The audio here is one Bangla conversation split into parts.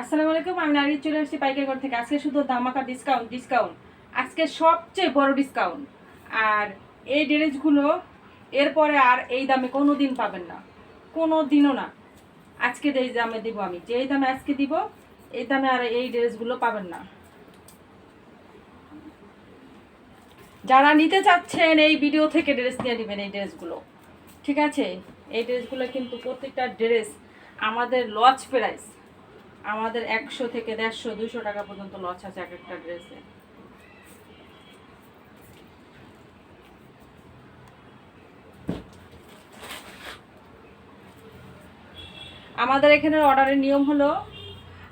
আসসালামু আলাইকুম, আমি নারী চলে আসছি পাইকারি ঘর থেকে। আজকে শুধু ধামাকা ডিসকাউন্ট ডিসকাউন্ট আজকে সবচেয়ে বড় ডিসকাউন্ট আর এই ড্রেসগুলো এরপরে আর এই দামে কোনো দিন পাবেন না। কোনো দিনও না। আজকে এই দামে দিব আমি। যেই দামে আজকে দিব, এই দামে আর এই ড্রেসগুলো পাবেন না। যারা নিতে চাচ্ছেন এই ভিডিও থেকে ড্রেস নিয়ে নেবেন এই ড্রেসগুলো। ঠিক আছে? এই ড্রেসগুলো কিন্তু প্রত্যেকটা ড্রেস আমাদের লজ প্রাইস আমাদের একশো থেকে দেড়শো দুশো টাকা পর্যন্ত লস আছে এক একটা ড্রেসে। আমাদের এখানে অর্ডারের নিয়ম হলো,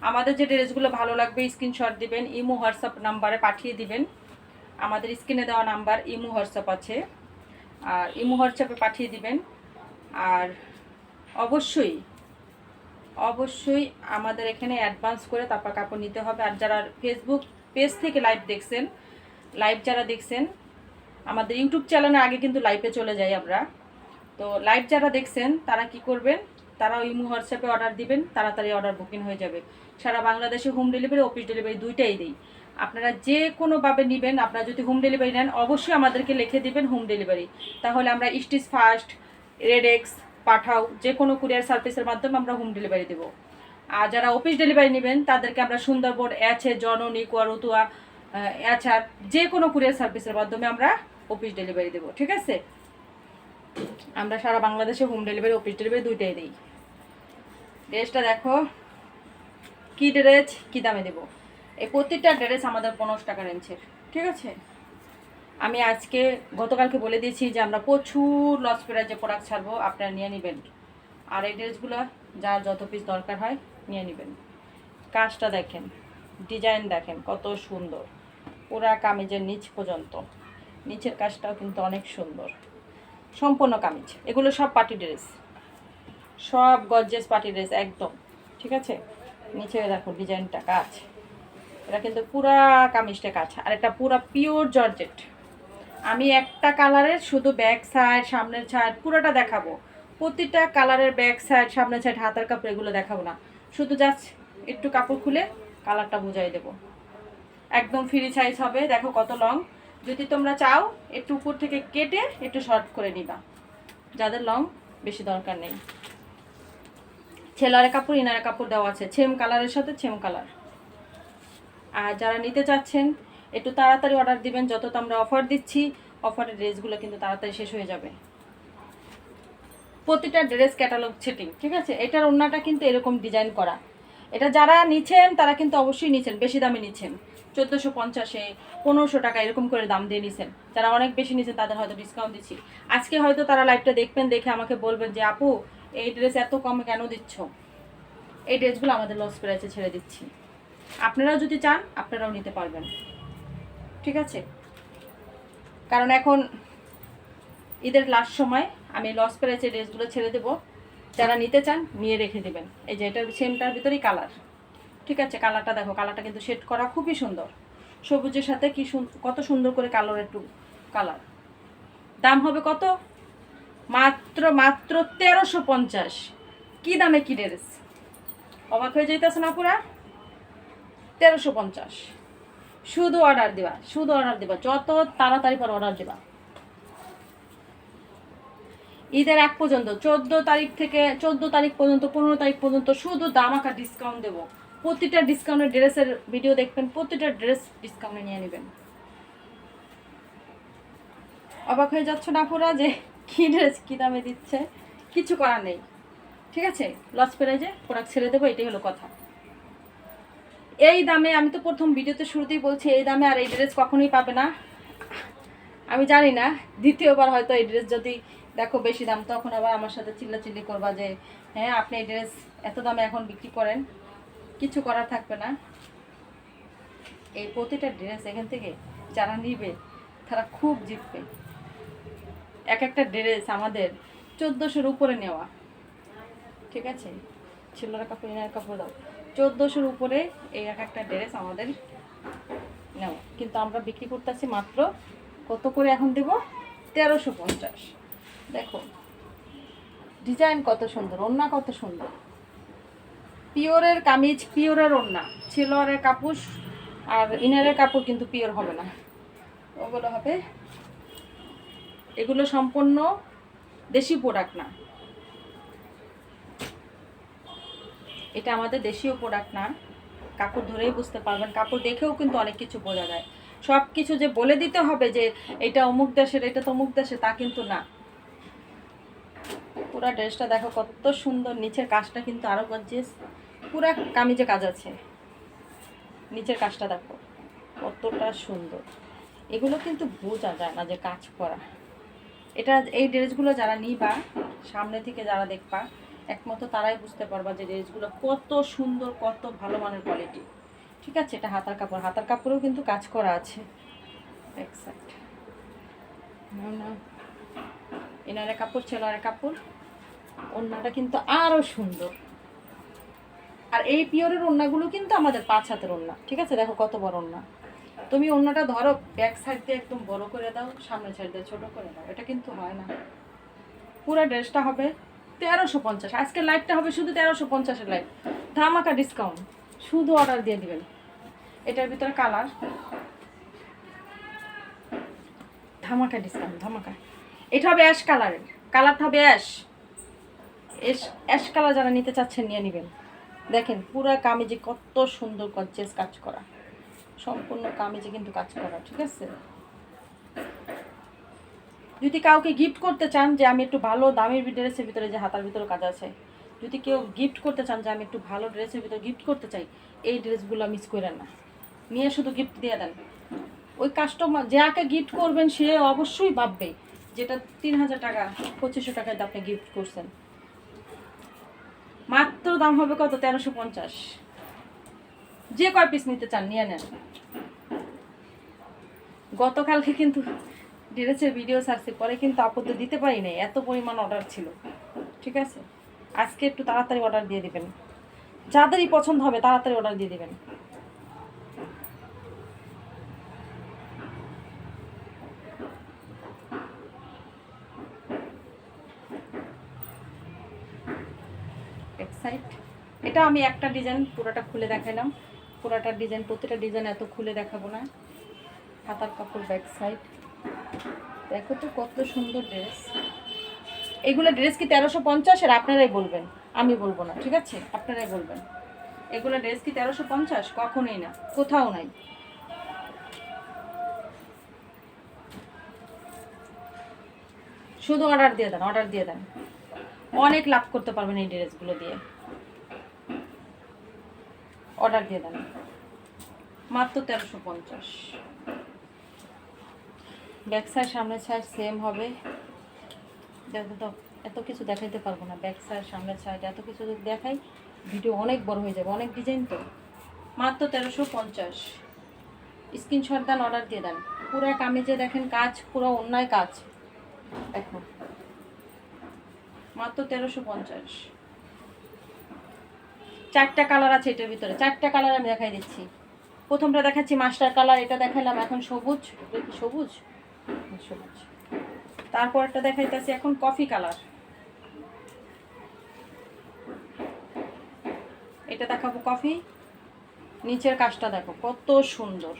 আমাদের যে ড্রেসগুলো ভালো লাগবে স্ক্রিনশট দিবেন, ইমো হোয়াটসঅ্যাপ নাম্বারে পাঠিয়ে দিবেন। আমাদের স্ক্রিনে দেওয়া নাম্বার ইমো হোয়াটসঅ্যাপ আছে। আর ইমো হোয়াটসঅ্যাপে পাঠিয়ে দিবেন। আর অবশ্যই অবশ্যই আমাদের এখানে অ্যাডভান্স করে তারপর কাপড় নিতে হবে। আর যারা ফেসবুক পেজ থেকে লাইভ দেখছেন লাইভ যারা দেখছেন, আমাদের ইউটিউব চ্যানেলে আগে কিন্তু লাইভে চলে যাই আমরা। তো লাইভ যারা দেখছেন, তারা কি করবেন? তারা ওই হোয়াটসঅ্যাপে অর্ডার দিবেন, তাড়াতাড়ি অর্ডার বুকিং হয়ে যাবে। সারা বাংলাদেশে হোম ডেলিভারি অফিস ডেলিভারি দুইটাই দিই। আপনারা যে কোনোভাবে নেবেন, আপনারা যদি হোম ডেলিভারি নেন, অবশ্যই আমাদেরকে লিখে দিবেন হোম ডেলিভারি তাহলে আমরা স্টিচ ফার্স্ট রেডেক্স পাঠাও, যে কোনো কুরিয়ার সার্ভিসের মাধ্যমে আমরা হোম ডেলিভারি দেবো। আর যারা অফিস ডেলিভারি নেবেন, তাদেরকে আমরা সুন্দরবন অ্যাছে জননী, কুয়ারতুয়া অ্যাচার যে কোনো কুরিয়ার সার্ভিসের মাধ্যমে আমরা অফিস ডেলিভারি দেবো, ঠিক আছে? আমরা সারা বাংলাদেশে হোম ডেলিভারি অফিস ডেলিভারি দুইটাই দিই। ড্রেসটা দেখো, কি ড্রেস কী দামে দেবো? এই প্রত্যেকটা ড্রেস আমাদের পনেরোশো টাকা রেঞ্জের ঠিক আছে? আমি আজকে গতকালকে বলে দিয়েছি যে আমরা প্রচুর লস প্রাইজে প্রোডাক্ট ছাড়বো, আপনারা নিয়ে নেবেন। আর এই ড্রেসগুলো যার যত পিস দরকার হয় নিয়ে নেবেন। কাজটা দেখেন ডিজাইন দেখেন, কত সুন্দর। পুরা কামিজের নিচ পর্যন্ত। নিচের কাজটাও কিন্তু অনেক সুন্দর। সম্পূর্ণ কামিজ। এগুলো সব পার্টি ড্রেস সব গর্জেস পার্টি ড্রেস একদম। ঠিক আছে? নিচে দেখো ডিজাইনটা কাজ। এটা কিন্তু পুরা কামিজটা কাজ। আর এটা পুরা পিওর জর্জেট আমি একটা কালারের শুধু ব্যাক সাইড, সামনের সাইড পুরোটা দেখাবো। প্রতিটা কালারের ব্যাক সাইড, সামনের সাইড, হাতের কাপড় এগুলো দেখাবো না। শুধু জাস্ট একটু কাপড় খুলে কালারটা বুঝাই দেবো। একদম ফ্রি সাইজ হবে, দেখো কত লং যদি তোমরা চাও, একটু উপর থেকে কেটে একটু শর্ট করে নিবা। যাদের লং বেশি দরকার নেই। ছেলারে কাপড় ইনারে কাপড় দেওয়া আছে। ছেম কালারের সাথে ছেম কালার আর যারা নিতে চাচ্ছেন একটু তাড়াতাড়ি অর্ডার দিবেন যত তো আমরা অফার দিচ্ছি অফারের ড্রেসগুলো কিন্তু তাড়াতাড়ি শেষ হয়ে যাবে। প্রতিটা ড্রেস ক্যাটালগ সেটিং ঠিক আছে? এটার ওড়নাটা কিন্তু এরকম ডিজাইন করা। এটা যারা নিচ্ছেন, তারা কিন্তু অবশ্যই নিচ্ছেন, বেশি দামে নিচ্ছেন। চোদ্দোশো পঞ্চাশে, পনেরোশো টাকা এরকম করে দাম দিয়ে নিছেন যারা অনেক বেশি নিচ্ছেন, তাদের হয়তো ডিসকাউন্ট দিচ্ছি। আজকে হয়তো তারা লাইভটা দেখবেন, দেখে আমাকে বলবেন যে, আপু, এই ড্রেস এত কমে কেন দিচ্ছ? এই ড্রেসগুলো আমাদের লস প্রাইসে ছেড়ে দিচ্ছি। আপনারাও যদি চান, আপনারাও নিতে পারবেন। ঠিক আছে? কারণ এখন ঈদের লাস্ট সময় আমি লস প্রাইসে ড্রেসগুলো ছেড়ে দেবো। যারা নিতে চান, নিয়ে রেখে দেবেন। এই যে এটার সেমটার ভিতরেই কালার ঠিক আছে? কালারটা দেখো কালারটা কিন্তু শেড করা খুবই সুন্দর। সবুজের সাথে কি কত সুন্দর করে কালার একটু কালার দাম হবে কত? মাত্র মাত্র তেরোশো পঞ্চাশ। কী দামে কী ড্রেস অবাক হয়ে যাইতেছে না পুরা তেরোশো পঞ্চাশ। শুধু অর্ডার দিবা, শুধু অর্ডার দিবা, যত তাড়াতাড়ি পর অর্ডার দিবা। ঈদের এক পর্যন্ত, চোদ্দ তারিখ থেকে, চোদ্দ তারিখ পর্যন্ত, পনেরো তারিখ পর্যন্ত শুধু দামাকা ডিসকাউন্ট দেবো। প্রতিটা ডিসকাউন্টের ড্রেসের ভিডিও দেখবেন, প্রতিটা ড্রেস ডিসকাউন্টে নিয়ে নেবেন। অবাক হয়ে যাচ্ছ না পুরা যে কী ড্রেস কী দামে দিচ্ছে? কিছু করার নেই। ঠিক আছে? লস যে প্রোডাক্ট ছেড়ে দেবো, এটাই হলো কথা। এই দামে, আমি তো প্রথম ভিডিওতে শুরুতেই বলছি, এই দামে আর এই ড্রেস কখনোই পাবে না। আমি জানি না, দ্বিতীয়বার হয়তো এই ড্রেস যদি দেখো বেশি দাম, তখন আবার আমার সাথে চিল্লাচিল্লি করবা যে হ্যাঁ আপনি এই ড্রেস এত দামে এখন বিক্রি করেন, কিছু করার থাকবে না। এই প্রতিটা ড্রেস এখান থেকে যারা নিবে, তারা খুব জিতবে। এক একটা ড্রেস আমাদের চোদ্দোশোর উপরে নেওয়া। ঠিক আছে? ছেলেরা কাপড় ইনার কাপড় দাও। চোদ্দোশোর উপরে এই এক একটা ড্রেস আমাদের নেওয়া। কিন্তু আমরা বিক্রি করতেছি মাত্র কত করে এখন দেব? তেরোশো পঞ্চাশ। দেখো, ডিজাইন কত সুন্দর, ওড়না কত সুন্দর। পিওরের কামিজ, পিওরের ওড়না ছিলোয়ারের কাপুস আর ইনারের কাপড় কিন্তু পিওর হবে না। ওগুলো হবে, এগুলো সম্পূর্ণ দেশি প্রোডাক্ট না। এটা আমাদের দেশীয় প্রোডাক্ট না। কাপড় ধরেই বুঝতে পারবেন। কাপড় দেখেও কিন্তু অনেক কিছু বোঝা যায়। সব কিছু যে বলে দিতে হবে যে এটা অমুক দেশের, এটা তমুক দেশে তা কিন্তু না। পুরা ড্রেসটা দেখো কত সুন্দর। নিচের কাজটা কিন্তু আরও গর্জিয়াস পুরা কামিজে কাজ আছে। নিচের কাজটা দেখো কতটা সুন্দর। এগুলো কিন্তু বোঝা যায় না যে কাজ করা। এটা এই ড্রেসগুলো যারা নিবা, সামনে থেকে যারা দেখবা একমাত্র তারাই বুঝতে পারবা যে ড্রেসগুলো কত সুন্দর, কত ভালো মানের কোয়ালিটি ঠিক আছে? এটা হাতার কাপড়। হাতার কাপড়েও কিন্তু কাজ করা আছে। এক সাইড এনারে কাপড়, ছেলারে কাপড়। ওড়নাটা কিন্তু আরও সুন্দর। আর এই পিওরের ওড়নাগুলো কিন্তু আমাদের পাঁচ হাতের ওড়না। ঠিক আছে? দেখো কত বড় ওড়না। তুমি ওড়নাটা ধরো ব্যাক সাইড দিয়ে একদম বড় করে দাও, সামনের সাইড দিয়ে ছোট করে দাও। এটা কিন্তু হয় না। পুরো ড্রেসটা হবে তেরোশো পঞ্চাশ। আজকের লাইটটা হবে শুধু তেরোশো পঞ্চাশের লাইট ধামাকা ডিসকাউন্ট শুধু অর্ডার দিয়ে দিবেন। এটার ভিতরে কালার ধামাকা ডিসকাউন্ট ধামাকা। এটা হবে অ্যাশ কালারের কালারটা হবে অ্যাশ এস অ্যাশ কালার যারা নিতে চাচ্ছেন, নিয়ে নেবেন। দেখেন, পুরো কামিজে কত সুন্দর গর্জেস কাজ করা। সম্পূর্ণ কামিজে কিন্তু কাজ করা, ঠিক আছে? যদি কাউকে গিফট করতে চান যে আমি একটু ভালো দামের ড্রেসের ভিতরে যে হাতার ভিতরে কাজ আছে, যদি কেউ গিফট করতে চান যে আমি একটু ভালো ড্রেসের ভিতরে গিফট করতে চাই, এই ড্রেসগুলো মিস করেন না। নিয়ে শুধু গিফট দিয়ে দেন। ওই কাস্টমার যাকে গিফট করবেন, সে অবশ্যই ভাববে যেটা তিন হাজার টাকা, পঁচিশশো টাকায় আপনি গিফট করছেন। মাত্র দাম হবে কত? তেরোশো পঞ্চাশ। যে কয় পিস নিতে চান, নিয়ে নেন। গতকালকে কিন্তু ড্রেসের ভিডিও ছাড়ছি, পরে কিন্তু আপত্তি দিতে পারি নাই, এত পরিমাণ অর্ডার ছিল। ঠিক আছে? আজকে একটু তাড়াতাড়ি অর্ডার দিয়ে দেবেন। যাদেরই পছন্দ হবে, তাড়াতাড়ি অর্ডার দিয়ে দেবেন। এটা আমি একটা ডিজাইন পুরোটা খুলে দেখালাম পুরোটা ডিজাইন প্রতিটা ডিজাইন এত খুলে দেখাবো না। হাতার কাপড় ব্যাক সাইড দেখো তো কত সুন্দর ড্রেস এগুলো ড্রেস কি তেরোশো পঞ্চাশ? আর আপনারাই বলবেন। আমি বলব না, ঠিক আছে? আপনারাই বলবেন। এগুলো ড্রেস কি তেরোশো পঞ্চাশ? কখনোই না, কোথাও নাই। শুধু অর্ডার দিয়ে দেন অর্ডার দিয়ে দেন। অনেক লাভ করতে পারবেন এই ড্রেসগুলো দিয়ে। অর্ডার দিয়ে দেন। মাত্র তেরোশো পঞ্চাশ। ব্যাক সাইড সামনের সাইড সেম হবে। দেখো তো এত কিছু দেখাইতে পারব না ব্যাক সাইড সামনের সাইড এত কিছু যদি দেখাই ভিডিও অনেক বড় হয়ে যাবে, অনেক ডিজাইন তো। মাত্র তেরোশো পঞ্চাশ। স্ক্রিনশট দেন অর্ডার দিয়ে দেন। পুরো কামিজে দেখেন কাজ, পুরো অন্যায় কাজ। দেখো। মাত্র তেরোশো পঞ্চাশ। চারটা কালার আছে এটার ভিতরে। চারটা কালার আমি দেখাই দিচ্ছি। প্রথমটা দেখাচ্ছি মাস্টার কালার এটা দেখালাম, এখন সবুজ। সবুজ? তারপরটা দেখাইতেছি এখন কফি কালার। এটা দেখাবো কফি। নিচের কাজটা দেখো কত সুন্দর।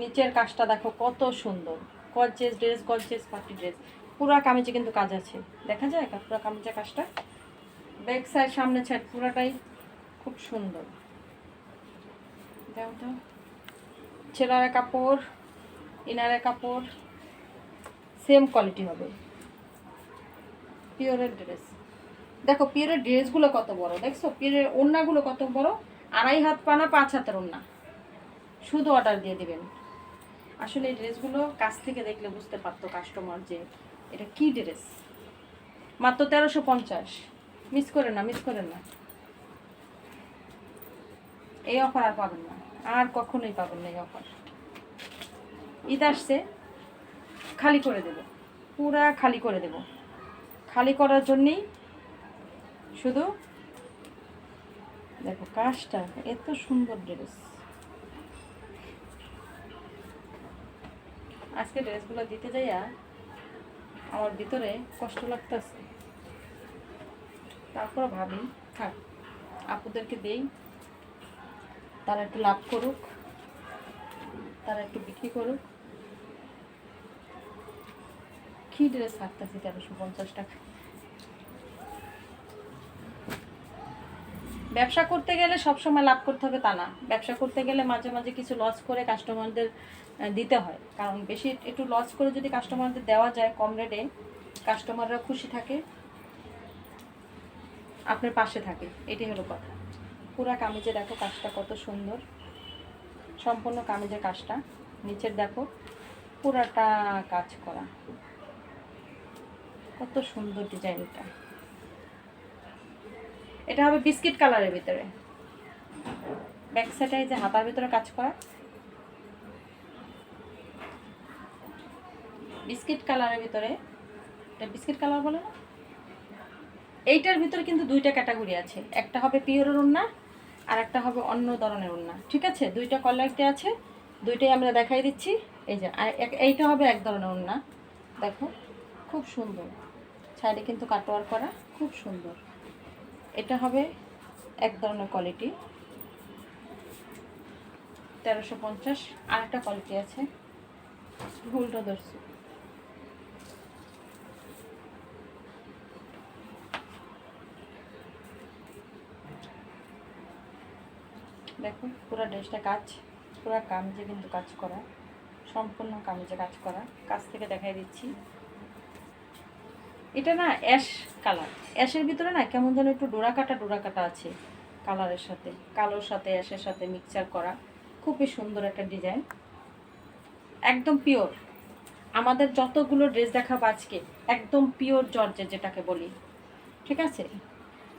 নিচের কাজটা দেখো কত সুন্দর। Gorgeous dress gorgeous party dress. পুরা কামিজে কিন্তু কাজ আছে। দেখা যায় পুরা কামিজের কাজটা? ব্যাক সাইড, সামনে সাইড পুরাটাই খুব সুন্দর। দেখো ছেলের কাপড়, ইনারের কাপড়। সেম কোয়ালিটি হবে। পিওরের ড্রেস দেখো পিওরের ড্রেসগুলো কত বড়, দেখছ? পিওরের ওড়নাগুলো কত বড়? আড়াই হাত পানা, পাঁচ হাতের ওড়না। শুধু অর্ডার দিয়ে দিবেন। আসলে এই ড্রেসগুলো কাছ থেকে দেখলে বুঝতে পারতো কাস্টমার যে এটা কি ড্রেস মাত্র তেরোশো পঞ্চাশ। মিস করেন না মিস করেন না। এই অফার আর পাবেন না। আর কখনোই পাবেন না এই অফার ঈদ আসছে। খালি করে দেব। পুরা খালি করে দেব। খালি করার জন্যেই শুধু দেখো কাজটা এত সুন্দর ড্রেস। আজকে ড্রেসগুলো দিতে যাইয়া আমার ভিতরে কষ্ট লাগতেছে। তারপর ভাবি, থাক, আপুদেরকে দেই। তারা একটু লাভ করুক, তারা একটু বিক্রি করুক। কি ড্রেস থাকতেছে তেরোশো পঞ্চাশ টাকা? ব্যবসা করতে গেলে সবসময় লাভ করতে হবে তা না। ব্যবসা করতে গেলে মাঝে মাঝে কিছু লস করে কাস্টমারদের দিতে হয়। কারণ বেশি একটু লস করে যদি কাস্টমারদের দেওয়া যায় কম রেটে কাস্টমাররা খুশি থাকে, আপনার পাশে থাকে। এটাই হলো কথা। পুরা কামিজে দেখো কাজটা কত সুন্দর। সম্পূর্ণ কামিজের কাজটা। নিচের দেখো, পুরাটা কাজ করা। কত সুন্দর ডিজাইনটা। এটা হবে বিস্কিট কালারের ভিতরে। ব্যাক সাইডে যে হাতার ভিতরে কাজ করা। বিস্কিট কালারের ভিতরে। এটা বিস্কিট কালার বলে না? এইটার ভিতরে কিন্তু দুইটা ক্যাটাগরি আছে। একটা হবে পিওরের ওড়না আর একটা হবে অন্য ধরনের ওড়না। ঠিক আছে? দুইটা কোয়ালিটি আছে। দুইটাই আমরা দেখাই দিচ্ছি। এই যে এইটা হবে এক ধরনের ওড়না। দেখো, খুব সুন্দর। সাইডে কিন্তু কাটোয়ার করা খুব সুন্দর। এটা হবে এক ধরনের কোয়ালিটি। তেরোশো পঞ্চাশ আর একটা কোয়ালিটি আছে, ভুলটা ধরছি। দেখো পুরো ড্রেসটা কাজ, পুরো কামিজে কিন্তু কাজ করা, সম্পূর্ণ কামিজে কাজ করা। কাছ থেকে দেখাই দিচ্ছি। এটা না অ্যাশ কালার অ্যাশের ভিতরে না কেমন যেন একটু ডোরা কাটা ডোরা কাটা আছে কালারের সাথে। কালোর সাথে অ্যাশের সাথে মিক্সচার করা। খুবই সুন্দর একটা ডিজাইন একদম পিওর আমাদের যতগুলো ড্রেস দেখাবো আজকে, একদম পিওর জর্জের যেটাকে বলি। ঠিক আছে?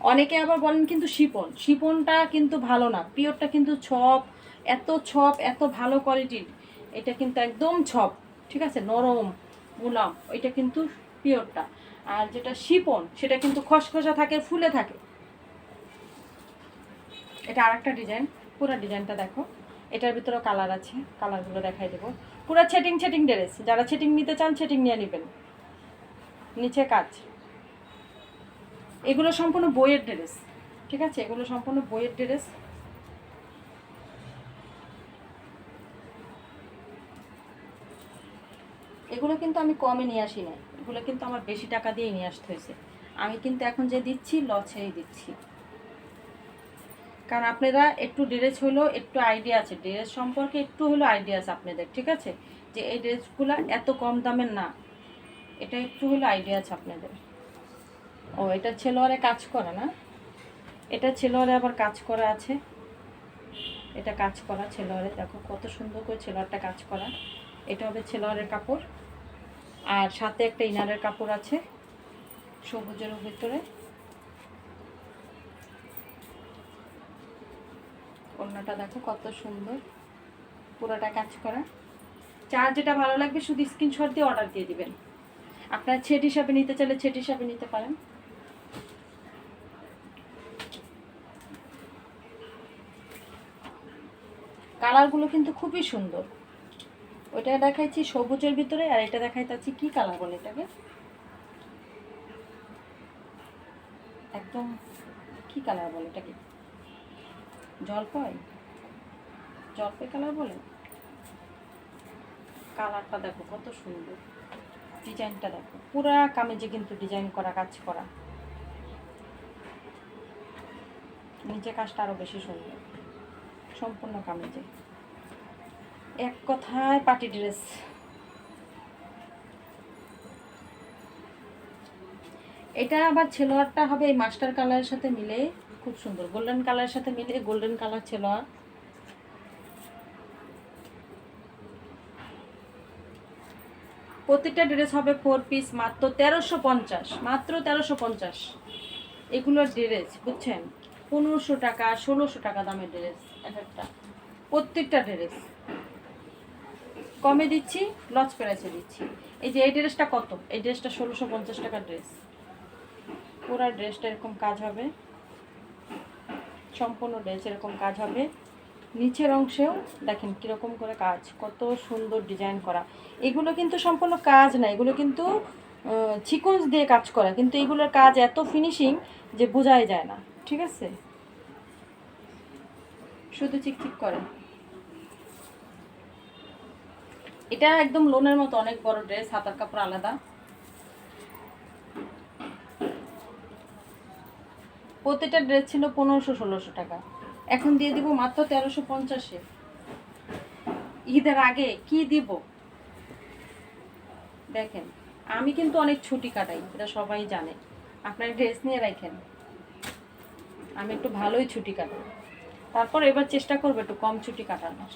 অনেকে আবার বলেন কিন্তু শিপন শিপনটা কিন্তু ভালো না। পিওরটা কিন্তু ছপ এত ছপ এত ভালো কোয়ালিটির এটা কিন্তু একদম ছপ ঠিক আছে? নরম, মুলাম। এটা কিন্তু পিওরটা আর যেটা শিপন, সেটা কিন্তু খসখসা থাকে, ফুলে থাকে। এটা আর একটা ডিজাইন, পুরো ডিজাইনটা দেখো। এটার ভিতরেও কালার আছে, কালারগুলো দেখাই দেবো। পুরো ছেটিং ছেটিং ড্রেস, যারা ছেটিং নিতে চান ছেটিং নিয়ে নেবেন। নিচে কাজ। এগুলো সম্পূর্ণ বইয়ের ড্রেস, ঠিক আছে? এগুলো সম্পূর্ণ বইয়ের ড্রেস। এগুলো কিন্তু আমি কমে নিয়ে আসি না এগুলো কিন্তু আমার বেশি টাকা দিয়ে নিয়ে আসতে হয়েছে। আমি কিন্তু এখন যে দিচ্ছি লছেই দিচ্ছি। কারণ আপনারা একটু ড্রেস হলো একটু আইডিয়া আছে। ড্রেস সম্পর্কে একটু হলো আইডিয়া আছে আপনাদের, ঠিক আছে? যে এই ড্রেসগুলো এত কম দামের না। এটা একটু হলো আইডিয়া আছে আপনাদের। ও, এটা ছেলোয়ারে কাজ করা না? এটা ছেলোয়ারে আবার কাজ করা আছে? এটা কাজ করা ছেলোয়ারে দেখো কত সুন্দর করে ছেলোয়ারটা কাজ করা। এটা হবে ছেলোয়ারের কাপড়। আর সাথে একটা ইনারের কাপড় আছে, সবুজের ভিতরে। ওড়নাটা দেখো কত সুন্দর, পুরোটা কাজ করা। চার যেটা ভালো লাগবে শুধু স্ক্রিনশট দিয়ে অর্ডার দিয়ে দিবেন। আপনার ছেট হিসাবে নিতে চাইলে ছেট হিসাবে নিতে পারেন। কালারগুলো কিন্তু খুবই সুন্দর। ওইটা দেখাইছি সবুজের ভিতরে আর এটা দেখাইতেছি কি কালার বলে এটাকে? একদম কি কালার বলে এটাকে? জলপাই? জলপাই কালার বলে? কালারটা দেখো কত সুন্দর। ডিজাইনটা দেখো। পুরা কামিজে কিন্তু ডিজাইন করা, কাজ করা। নিচে কাজটা আরও বেশি সুন্দর। সম্পূর্ণ কামিজে। এক কথায় পার্টি ড্রেস। এটা আবার ছেলোয়ারটা হবে এই মাস্টার কালারের সাথে মিলে, খুব সুন্দর। গোল্ডেন কালারের সাথে মিলে গোল্ডেন কালার ছেলোয়ার। প্রত্যেকটা ড্রেস হবে ফোর পিস মাত্র তেরোশো পঞ্চাশ, মাত্র তেরোশো পঞ্চাশ। এগুলোর ড্রেস, বুঝছেন? পনেরোশো টাকা, ষোলোশো টাকা দামের ড্রেস, এক একটা। প্রত্যেকটা ড্রেস। কমে দিচ্ছি লস প্রাইসে দিচ্ছি। এই যে এই ড্রেসটা কত? এই ড্রেসটা ষোলোশো পঞ্চাশ টাকার ড্রেস। পুরো ড্রেসটা এরকম কাজ হবে। সম্পূর্ণ ড্রেস এরকম কাজ হবে। নিচের অংশেও দেখেন কীরকম করে কাজ, কত সুন্দর ডিজাইন করা। এগুলো কিন্তু সম্পূর্ণ কাজ না, এগুলো কিন্তু চিকন্স দিয়ে কাজ করা। কিন্তু এগুলোর কাজ এত ফিনিশিং যে বোঝাই যায় না। ঠিক আছে? শুধু চিকচিক করে। এটা একদম লোনের মতো, অনেক বড় ড্রেস হাতার কাপড় আলাদা। প্রতিটা ড্রেস ছিল পনেরোশো, ষোলোশো টাকা। এখন দিয়ে দিব মাত্র তেরোশো পঞ্চাশে। ঈদের আগে কি দিব? দেখেন, আমি কিন্তু অনেক ছুটি কাটাই, এটা সবাই জানে। আপনার ড্রেস নিয়ে রাখেন। আমি একটু ভালোই ছুটি কাটাই। তারপর এবার চেষ্টা করব একটু কম ছুটি কাটানোর।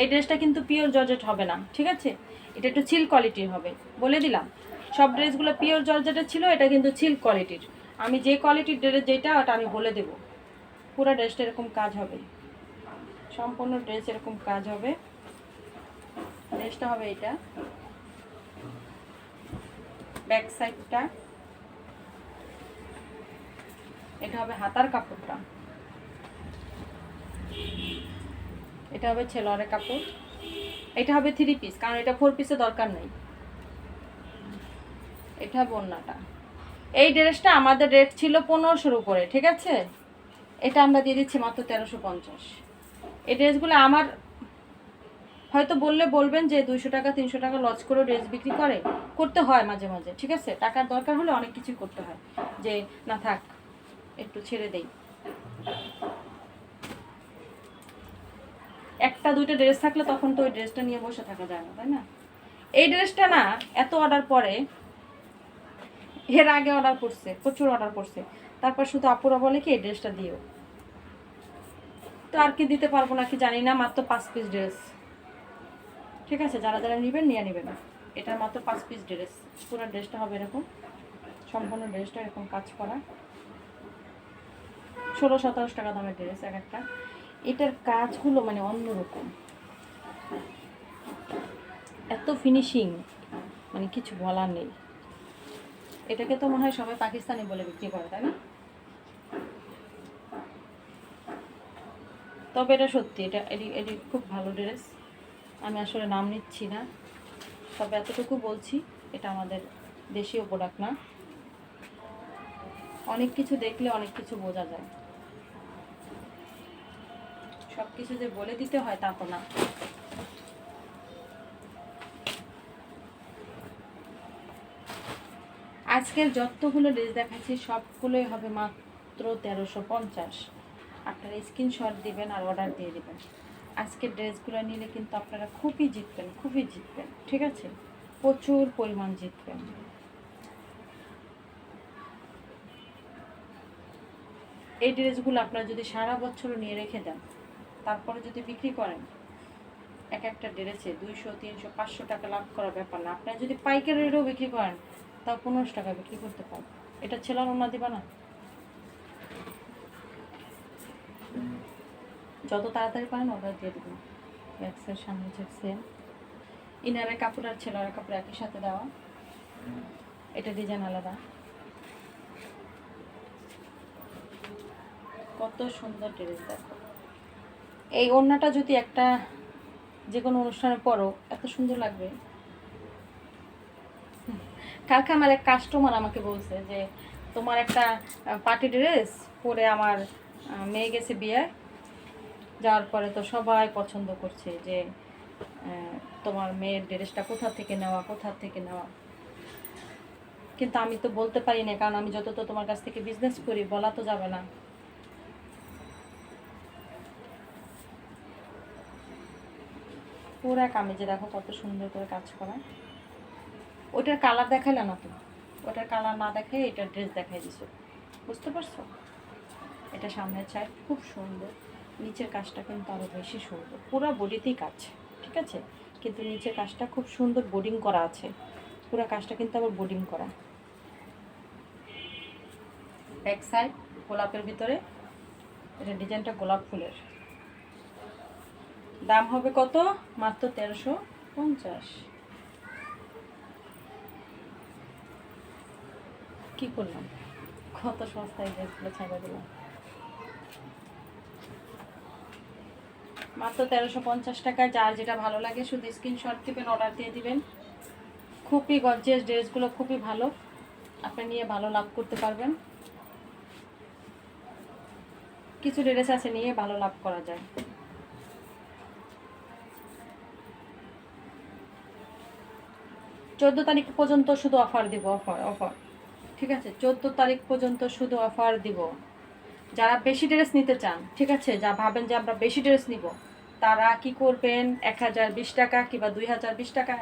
এই ড্রেসটা কিন্তু পিওর জর্জেট হবে না, ঠিক আছে? এটা একটু চিল কোয়ালিটির হবে, বলে দিলাম। সব ড্রেসগুলো পিওর জর্জেটের ছিল, এটা কিন্তু চিল কোয়ালিটির আমি যে কোয়ালিটির ড্রেস যেটা, ওটা আমি বলে দেব। পুরো ড্রেসটা এরকম কাজ হবে। সম্পূর্ণ ড্রেস এরকম কাজ হবে। ড্রেসটা হবে এটা। ব্যাক সাইডটা এটা হবে হাতার কাপড়টা। এটা হবে ছেলোয়ারের কাপড়। এটা হবে থ্রি পিস কারণ এটা ফোর পিসে দরকার নেই। এটা বন্যাটা। এই ড্রেসটা আমাদের রেট ছিল পনেরোশোর উপরে, ঠিক আছে? এটা আমরা দিয়ে দিচ্ছি মাত্র তেরোশো পঞ্চাশ। এই ড্রেসগুলো আমার, হয়তো বললে বলবেন যে দুইশো টাকা, তিনশো টাকা লস করে ড্রেস বিক্রি করে, করতে হয় মাঝে মাঝে, ঠিক আছে? টাকার দরকার হলে অনেক কিছু করতে হয়। যে না থাক, একটু ছেড়ে দেই। একটা, দুইটা ড্রেস থাকলে তখন তো ওই ড্রেসটা নিয়ে বসে থাকা যায় না, তাই না? এই ড্রেসটা না, এত অর্ডার পরে, এর আগে অর্ডার করছে, প্রচুর অর্ডার করছে। তারপর শুধু আপুরা বলে কি, এই ড্রেসটা দিও। তো আর কি দিতে পারব না কি জানি না, মাত্র পাঁচ পিস ড্রেস ঠিক আছে, যারা যারা নেবেন, নিয়ে নেবেন। এটা মাত্র পাঁচ পিস ড্রেস পুরো ড্রেসটা হবে এরকম। সম্পূর্ণ ড্রেসটা এরকম কাজ করা। ষোলো সতেরোশো টাকা দামের ড্রেস এক একটা। এটার কাজগুলো মানে অন্যরকম। এত ফিনিশিং মানে কিছু বলার নেই। এটাকে তো মনে হয় সবাই পাকিস্তানি বলে বিক্রি করে, তাই না? তবে এটা সত্যি, এটা, এটি এটি খুব ভালো ড্রেস আমি আসলে নাম নিচ্ছি না। তবে এতটুকু বলছি, এটা আমাদের দেশীয় প্রোডাক্ট না। অনেক কিছু দেখলে অনেক কিছু বোঝা যায়। সব কিছু যে বলে দিতে হয় তা তো না। আজকের যতগুলো ড্রেস দেখাচ্ছি, সবগুলোই হবে মাত্র তেরোশো পঞ্চাশ। আপনারা স্ক্রিনশট দিবেন আর অর্ডার দিয়ে দেবেন। আজকের ড্রেসগুলো নিলে কিন্তু আপনারা খুবই জিতবেন খুবই জিতবেন, ঠিক আছে? প্রচুর পরিমাণ জিতবেন। এই ড্রেসগুলো আপনারা যদি সারা বছর নিয়ে রেখে দেন তারপরে যদি বিক্রি করেন, এক একটা ড্রেসে দুইশো, তিনশো, পাঁচশো টাকা লাভ করার ব্যাপার না। আপনারা যদি পাইকারি রেটেও বিক্রি করেন, তাও পনেরোশো টাকা বিক্রি করতে পারেন এটা ছেলার ওনা দিবা না। যত তাড়াতাড়ি পারেন অর্ডার দিয়ে দেবেন। ব্যাক্সের সামনে সেম। ইনারের কাপড় আর ছেলের কাপড় একই সাথে দেওয়া। এটা ডিজাইন আলাদা। কত সুন্দর ড্রেস দেখো। এই ওড়নাটা যদি একটা যে কোনো অনুষ্ঠানে পরো এত সুন্দর লাগবে। কালকে আমার এক কাস্টমার আমাকে বলছে যে, তোমার একটা পার্টি ড্রেস পরে আমার মেয়ে গেছে বিয়ে, যাওয়ার পরে তো সবাই পছন্দ করছে যে তোমার মেয়ের ড্রেসটা কোথা থেকে নেওয়া, কোথা থেকে নেওয়া? কিন্তু আমি তো বলতে পারি না, কারণ আমি যত তো তোমার কাছ থেকে বিজনেস করি, বলা তো যাবে না। পুরা কামিজে দেখো কত সুন্দর করে কাজ করা। ওটার কালার দেখাইলে না তো? ওটার কালার না দেখে এটার ড্রেস দেখাই দিছো। বুঝতে পারছ? এটা সামনের সাইড খুব সুন্দর। নিচের কাজটা কিন্তু আরও বেশি সুন্দর। পুরো বডিতেই কাজ, ঠিক আছে? কিন্তু নিচের কাজটা খুব সুন্দর বোর্ডিং করা আছে। পুরো কাজটা কিন্তু আবার বোর্ডিং করা। ব্যাক সাইড গোলাপের ভিতরে। এটা ডিজাইনটা গোলাপ ফুলের। দাম হবে কত? মাত্র তেরোশো পঞ্চাশ। কি করলাম? কত সস্তায় ড্রেসগুলো ছাড়া দিলাম। মাত্র তেরোশো পঞ্চাশ টাকায় যার যেটা ভালো লাগে শুধু স্ক্রিনশট দিবেন অর্ডার দিয়ে দিবেন। খুবই গর্জিয়াস ড্রেসগুলো, খুবই ভালো। আপনি নিয়ে ভালো লাভ করতে পারবেন। কিছু ড্রেস আছে নিয়ে ভালো লাভ করা যায়। চোদ্দ তারিখ পর্যন্ত শুধু অফার দিব অফার অফার ঠিক আছে? চোদ্দ তারিখ পর্যন্ত শুধু অফার দিব। যারা বেশি ড্রেস নিতে চান, ঠিক আছে? যা ভাবেন যে আমরা বেশি ড্রেস নিব, তারা কি করবেন? এক হাজার বিশ টাকা কিংবা দুই হাজার বিশ টাকা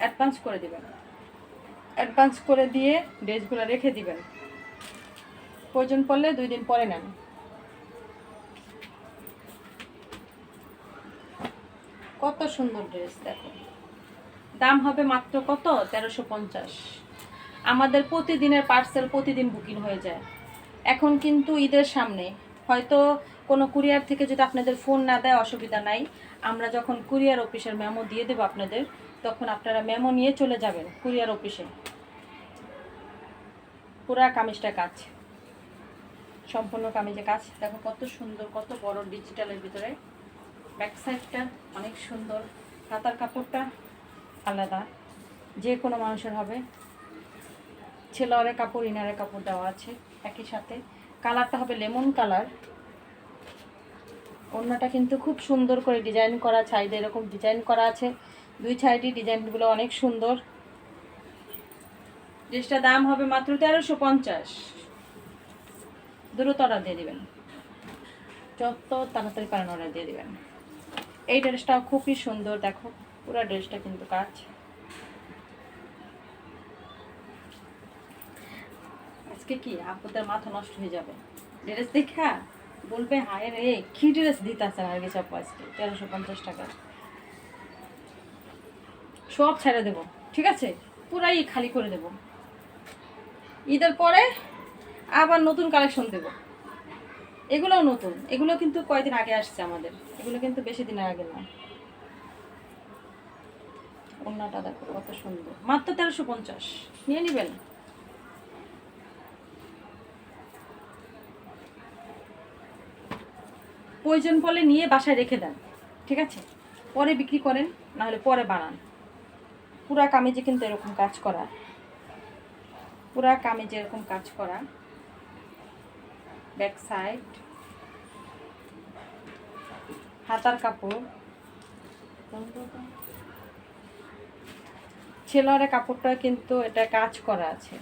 অ্যাডভান্স করে দিবেন। অ্যাডভান্স করে দিয়ে ড্রেসগুলো রেখে দিবেন। প্রয়োজন পড়লে দুই দিন পরে নেন। কত সুন্দর ড্রেস দেখো। দাম হবে মাত্র কত? তেরোশো পঞ্চাশ। আমাদের প্রতিদিনের পার্সেল প্রতিদিন বুকিং হয়ে যায়। এখন কিন্তু ঈদের সামনে। হয়তো কোনো কুরিয়ার থেকে যদি আপনাদের ফোন না দেয়, অসুবিধা নাই। আমরা যখন কুরিয়ার অফিসের মেমো দিয়ে দেবো আপনাদের, তখন আপনারা মেমো নিয়ে চলে যাবেন কুরিয়ার অফিসে পুরা কামিজটা কাজ। সম্পূর্ণ কামিজে কাজ। দেখো কত সুন্দর, কত বড় ডিজিটালের ভিতরে। ব্যাক সাইডটা অনেক সুন্দর। হাতার কাপড়টা আলাদা, যে কোনো মানুষের হবে। ছেলের কাপড়, ইনারের কাপড় দেওয়া আছে একই সাথে। কালারটা হবে লেমন কালার। ওড়নাটা কিন্তু খুব সুন্দর করে ডিজাইন করা সাইডে এরকম ডিজাইন করা আছে। দুই সাইডে ডিজাইনগুলো অনেক সুন্দর। ড্রেসটার দাম হবে মাত্র তেরোশো পঞ্চাশ। দ্রুত অর্ডার দিয়ে দিবেন। যত তাড়াতাড়ি পারেন অর্ডার দিয়ে দেবেন। এই ড্রেসটাও খুবই সুন্দর, দেখো। পুরো ড্রেসটা কিন্তু কাজ। আজকে কি? আপুদের মাথা নষ্ট হয়ে যাবে। ড্রেস দেখা, বলবে, হায় রে, কি ড্রেস দিতেছে আর গেছে আপু আজকে? তেরোশো পঞ্চাশ টাকা। সব ছেড়ে দেবো, ঠিক আছে? পুরাই খালি করে দেবো। ঈদের পরে আবার নতুন কালেকশন দেব। এগুলোও নতুন। এগুলো কিন্তু কয়দিন আগে আসছে আমাদের। এগুলো কিন্তু বেশি দিন আগে না ওড়নাটা দেখো কত সুন্দর। মাত্র তেরোশো পঞ্চাশ। নিয়ে নেবেন? প্রয়োজন পড়লে নিয়ে বাসায় রেখে দেন, ঠিক আছে? পরে বিক্রি করেন নাহলে পরে বানান পুরা কামিজে কিন্তু এরকম কাজ করা। পুরা কামিজে এরকম কাজ করা। Back side. হাতার কাপড়। ছেলোয়ারে কাপড়টা কিন্তু এটা কাজ করা আছে।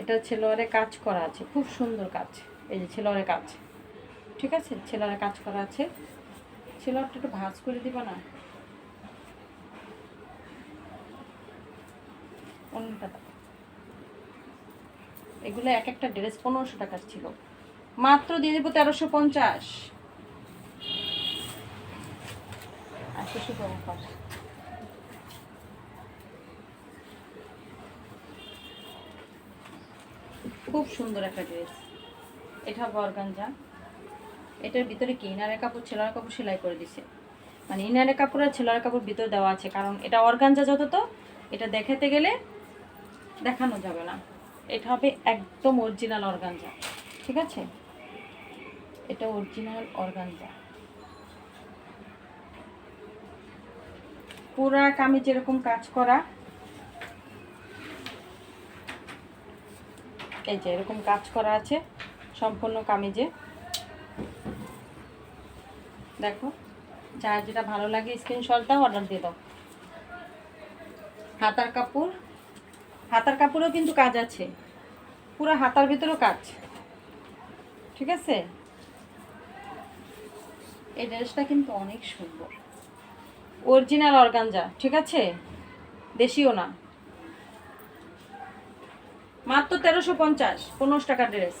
এটা ছেলোয়ারে কাজ করা আছে। খুব সুন্দর কাজ। এই যে ছেলোয়ারে কাজ। ঠিক আছে? ছেলোয়ারে কাজ করা আছে। ছেলোয়ারটা একটু ভাঁজ করে দিবা না? এগুলো এক একটা ড্রেস পনেরোশো টাকার ছিল। মাত্র দিয়ে দেবো তেরোশো পঞ্চাশ। আজকে শুধু খুব সুন্দর একটা ড্রেস এটা বরগাঞ্জা। এটার ভিতরে কি? ইনারের কাপড়, ছেলার কাপড় সেলাই করে দিছে। মানে ইনারের কাপড় আর ছেলার কাপড় ভিতরে দেওয়া আছে, কারণ এটা অর্গানজা যত তো এটা দেখাতে গেলে দেখানো যাবে না। এটা হবে একদম অরিজিনাল অর্গানজা ঠিক আছে? এটা অরিজিনাল অর্গানজা পুরা কামিজ এরকম কাজ করা। এই যে এরকম কাজ করা আছে, সম্পূর্ণ কামিজে। দেখো, যার যেটা ভালো লাগে স্ক্রিনশট দাও অর্ডার দিয়ে দাও। হাতার কাপড়, হাতার কাপড়েও কিন্তু কাজ আছে। পুরো হাতার ভিতরেও কাজ। ঠিক আছে? এই ড্রেসটা কিন্তু অনেক সুন্দর। অরিজিনাল অর্গানজা ঠিক আছে? দেশিও না। মাত্র তেরোশো পঞ্চাশ, পনেরোশো টাকার ড্রেস।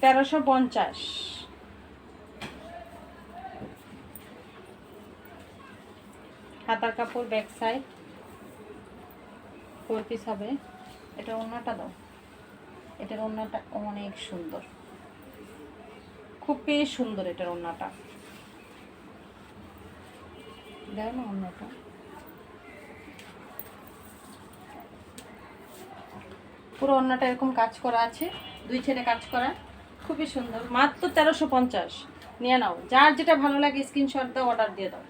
তেরোশো পঞ্চাশ। হাতার কাপড় ব্যাক সাইড, ফোর পিস হবে। এটা ওড়নাটা দাও। এটার ওড়নাটা অনেক সুন্দর। খুবই সুন্দর এটার ওড়নাটা। না পুরো ওড়নাটা এরকম কাজ করা আছে, দুই ছেলে কাজ করা, খুবই সুন্দর। মাত্র তেরোশো পঞ্চাশ। নিয়ে নাও। যার যেটা ভালো লাগে স্ক্রিনশট দাও অর্ডার দিয়ে দাও।